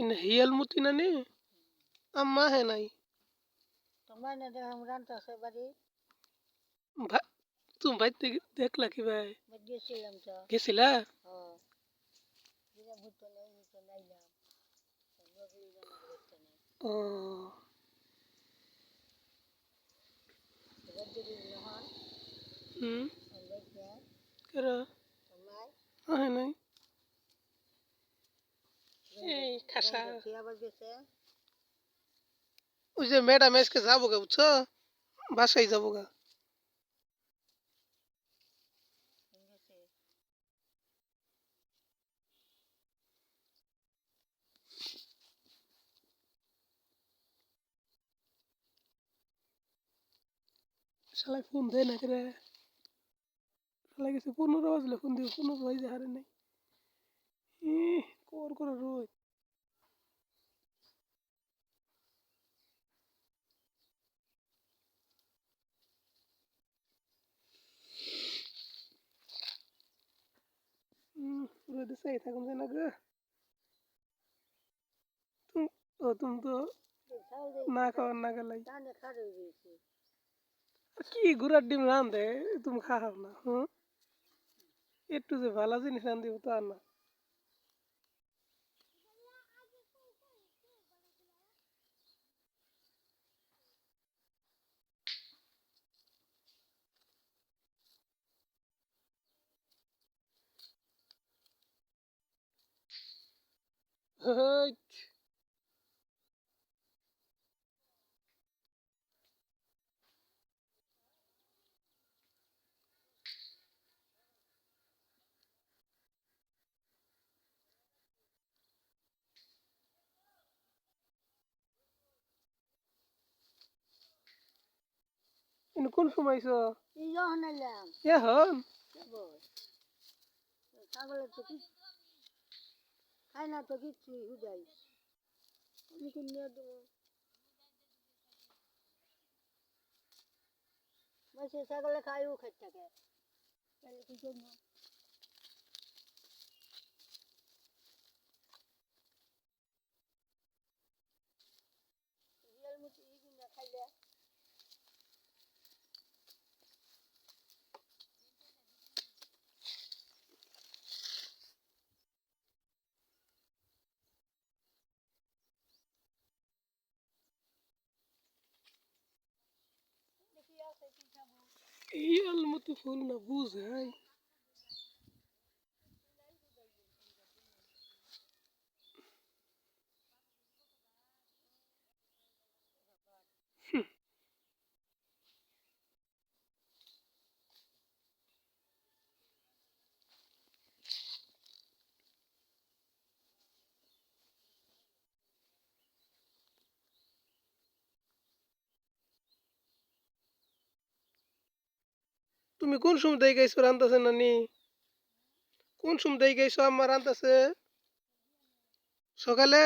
इन हियल मुतिना ने अम्मा है नहीं तुम्हारे ने देख हमरान तो से बड़ी भाई तुम भाई ते देख ला भाई बजे से हम तो के सिला हां ये भूत तो नहीं तो नहीं ला ओ बजे की नहान हम्म करो तुम्हार हां नहीं আচ্ছা কি আবার গেছে উসে মেডা মেস্ক যাবো গো বুঝছো বাসায় যাবো গো শালা ফোন দেয় না করে শালা গেছে 15 বাজলে ফোন দিও কোনো ভাই যায়ারে নাই এ কর কর রয় করে দিছে এই থাকুন যেন না গো তো তুমি তো না খাওয়ার না গেলাই কি গুড়ার ডিম রান্ধে তুমি খাও না হুম একটু যে ভালো জিনিস রান্ধি তা না Höyt. কোন সময় এখন এলাম এখন ছাগলের খাই না তো কিচ্ছু হুদাই আমি কি নিয়ে দেবো বসে ছাগলে খাই ও খাই থাকে তাহলে কি করবো খাইলে ايه المطفون نبوز هاي তুমি কোন সময় দিয়ে গেছো রান্তাছে নানি কোন সময় দিয়ে গেছো আমার রান্তাছে সকালে